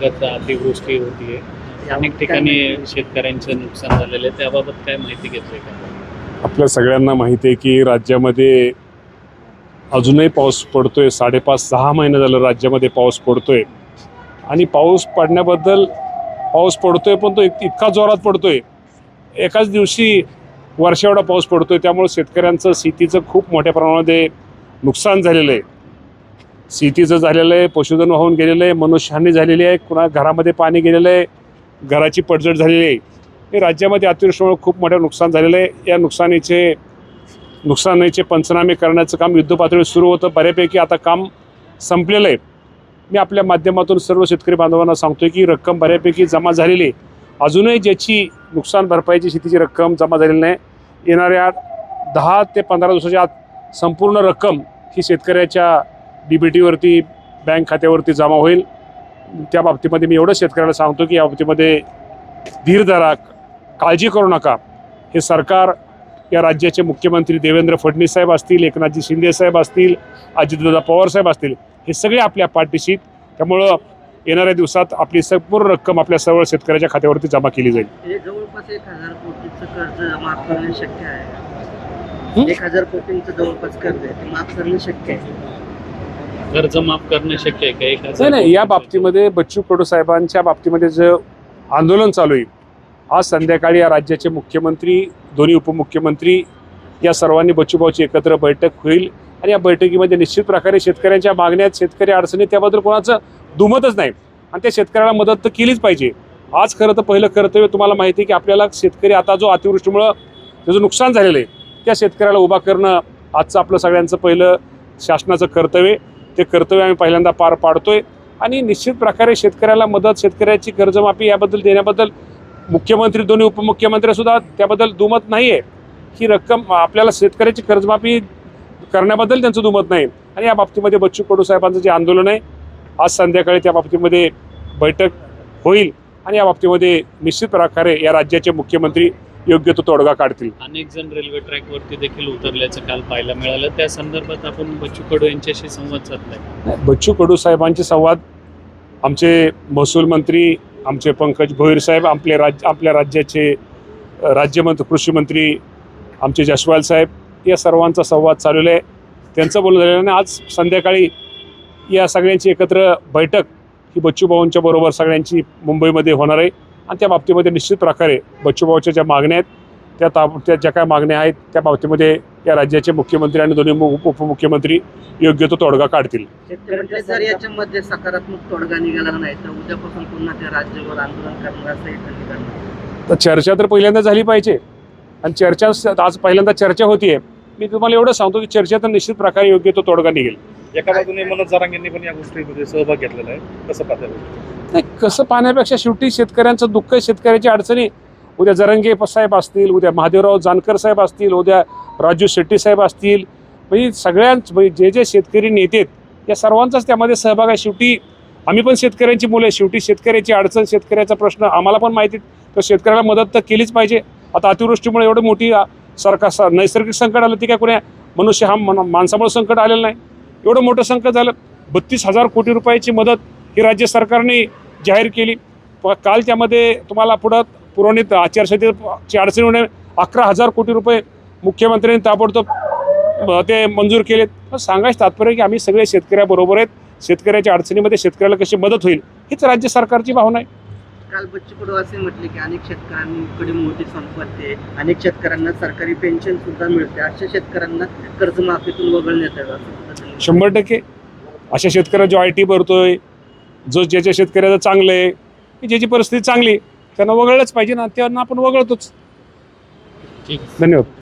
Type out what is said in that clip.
गत अतिवृष्टी होतीये. अनेक ठिकाणी शेतकऱ्यांचं नुकसान झालेलं आहे. त्याबाबत काय माहिती घेतली का? आपल्या सगळ्यांना माहिती आहे की राज्यामध्ये अजूनही पाऊस पडतो आहे साडेपाच सहा महिने झालं राज्यामध्ये पाऊस पडतो आहे आणि पाऊस पडण्याबद्दल पाऊस पडतो आहे पण तो इत- इतका जोरात पडतो आहे एकाच दिवशी वर्षा एवढा पाऊस आहे त्यामुळे शेतकऱ्यांचं शेतीचं खूप मोठ्या प्रमाणामध्ये नुकसान झालेलं आहे. शेतीचं झालेलं आहे पशुधन वाहून गेलेलं आहे मनुष्यहानी झालेली आहे कुणा घरामध्ये पाणी गेलेलं आहे घराची पडझड झालेली आहे. हे राज्यामध्ये अतिवृष्टीमुळे खूप मोठं नुकसान झालेलं आहे. या नुकसानीचे नुकसानीचे पंचनामे करण्याचं काम युद्धपातळीवर सुरू होतं. बऱ्यापैकी आता काम संपलेलं आहे. मी आपल्या माध्यमातून सर्व शेतकरी बांधवांना सांगतोय की रक्कम बऱ्यापैकी जमा झालेली आहे. अजूनही ज्याची नुकसान भरपाईची शेतीची रक्कम जमा झालेली नाही. येणाऱ्या दहा ते पंधरा दिवसाच्या आत संपूर्ण रक्कम ही शेतकऱ्याच्या डी बी टीवरती बँक खात्यावरती जमा होईल. त्या बाबतीमध्ये मी एवढं शेतकऱ्याला सांगतो की या बाबतीमध्ये धीर धरा. काळजी करू नका. हे सरकार या राज्याचे मुख्यमंत्री देवेंद्र फडणवीस साहेब असतील एकनाथजी शिंदे साहेब असतील अजितदादा पवार साहेब असतील हे सगळे आपल्या पाठीशी. त्यामुळं येणाऱ्या दिवसात आपली संपूर्ण रक्कम आपल्या सर्व शेतकऱ्याच्या खात्यावरती जमा केली जाईल. जवळपास एक हजार कोटीचं कर्ज माफ करणे शक्य आहे? एक हजार कोटींचं जवळपास कर्ज आहे. ते माफ करणे शक्य आहे. कर्ज माफ करणे शक्य आहे का? एक नाही नाही या बाबतीमध्ये बच्चू कडू साहेबांच्या बाबतीमध्ये जे आंदोलन चालू आहे आज संध्याकाळी या राज्याचे मुख्यमंत्री दोन्ही उपमुख्यमंत्री या सर्वांनी बच्चूभाऊची एकत्र बैठक होईल. आणि या बैठकीमध्ये निश्चित प्रकारे शेतकऱ्यांच्या मागण्यात शेतकरी अडचणी त्याबद्दल कोणाचं दुमतच नाही. आणि त्या शेतकऱ्याला मदत तर केलीच पाहिजे. आज खरं तर पहिलं कर्तव्य तुम्हाला माहिती आहे की आपल्याला शेतकरी आता जो अतिवृष्टीमुळं त्याचं नुकसान झालेलं आहे त्या शेतकऱ्याला उभा करणं आजचं आपलं सगळ्यांचं पहिलं शासनाचं कर्तव्य ते कर्तव्य आम्ही पहिल्यांदा पार पाडतोय. आणि निश्चित प्रकारे शेतकऱ्याला मदत शेतकऱ्याची कर्जमाफी याबद्दल देण्याबद्दल मुख्यमंत्री दोन्ही उपमुख्यमंत्री सुद्धा त्याबद्दल दुमत नाही आहे ही रक्कम आपल्याला शेतकऱ्याची कर्जमाफी करण्याबद्दल त्यांचं दुमत नाही. आणि या बाबतीमध्ये बच्चू कडू साहेबांचं जे आंदोलन आहे आज संध्याकाळी त्या बाबतीमध्ये बैठक होईल. आणि या बाबतीमध्ये निश्चित प्रकारे या राज्याचे मुख्यमंत्री योग्य तो तोडगा काढतील. अनेक जण रेल्वे ट्रॅकवरती देखील उतरल्याचं काल पाहायला मिळालं. त्या संदर्भात आपण बच्चू कडू यांच्याशी संवाद साधलाय. बच्चू कडू साहेबांचे संवाद आमचे महसूल मंत्री आमचे पंकज भोईर साहेब आपले राज्य आपल्या राज्याचे राज्यमंत्री कृषी मंत्री आमचे जसवाल साहेब या सर्वांचा संवाद चाललेला आहे. त्यांचं बोलणं झालेलं आणि आज संध्याकाळी या सगळ्यांची एकत्र बैठक ही बच्चूभाऊंच्या बरोबर सगळ्यांची मुंबईमध्ये होणार आहे. आणि त्या बाबतीमध्ये निश्चित प्रकारे बच्चूभाऊच्या ज्या मागण्या आहेत त्या ता त्या ज्या काय मागण्या आहेत त्या बाबतीमध्ये या राज्याचे मुख्यमंत्री आणि दोन्ही उप- उपमुख्यमंत्री योग्य तो तोडगा काढतील. जर याच्यामध्ये सकारात्मक तोडगा निघाला नाही तर उद्यापासून पुन्हा ते राज्यभर आंदोलन करणार असं तर चर्चा तर पहिल्यांदा झाली पाहिजे. आणि चर्चा आज पहिल्यांदा चर्चा होतीये. मी तुम्हाला एवढं सांगतो की चर्चा तर निश्चित प्रकारे योग्य तो तोडगा निघेल. एका बाजूने मनोज जरांगेंनी पण या गोष्टीमध्ये सहभाग घेतलेला आहे. कसं पाहता? नाही कसं पाहण्यापेक्षा शेवटी शेतकऱ्यांचं दुःख शेतकऱ्याची अडचणी. उद्या जरंगे साहेब असतील उद्या महादेवराव जानकर साहेब असतील उद्या राजू शेट्टी साहेब असतील म्हणजे सगळ्यांच म्हणजे जे जे शेतकरी नेते या सर्वांचाच त्यामध्ये सहभाग आहे. शेवटी आम्ही पण शेतकऱ्यांची मुलं आहे शेवटी शेतकऱ्याची अडचण शेतकऱ्याचा प्रश्न आम्हाला पण माहिती तर शेतकऱ्याला मदत तर केलीच पाहिजे. आता अतिवृष्टीमुळे एवढं मोठी सरकार सा नैसर्गिक संकट आलं ती काय कोण्या मनुष्य हा मन माणसामुळे संकट आलेलं नाही. एवढं मोठं संकट झालं. बत्तीस हजार कोटी रुपयाची मदत ही राज्य सरकारने जाहीर केली. काल त्यामध्ये तुम्हाला पुढं पुरवणीत आचारसंहितेची अडचणी होणे अकरा हजार कोटी रुपये मुख्यमंत्र्यांनी ताबडतोब ते मंजूर केलेत. सांगायचं तात्पर्य की आम्ही सगळे शेतकऱ्याबरोबर आहेत. शेतकऱ्याच्या अडचणीमध्ये शेतकऱ्याला कशी मदत होईल हीच राज्य सरकारची भावना आहे. काल बच्चू कडू असे म्हटले की अनेक शेतकऱ्यांकडे मोठी संपत्ती आहे. अनेक शेतकऱ्यांना सरकारी पेन्शन सुद्धा मिळते. अशा शेतकऱ्यांना कर्जमाफीतून वगळण्यात यावं असं शंभर टक्के. अशा शेतकऱ्या जो आय टी भरतोय जो ज्याच्या शेतकऱ्याचं चांगलं आहे की ज्याची परिस्थिती चांगली आहे, त्यांना वगळलंच पाहिजे ना त्यांना आपण वगळतोच. ठीक. धन्यवाद.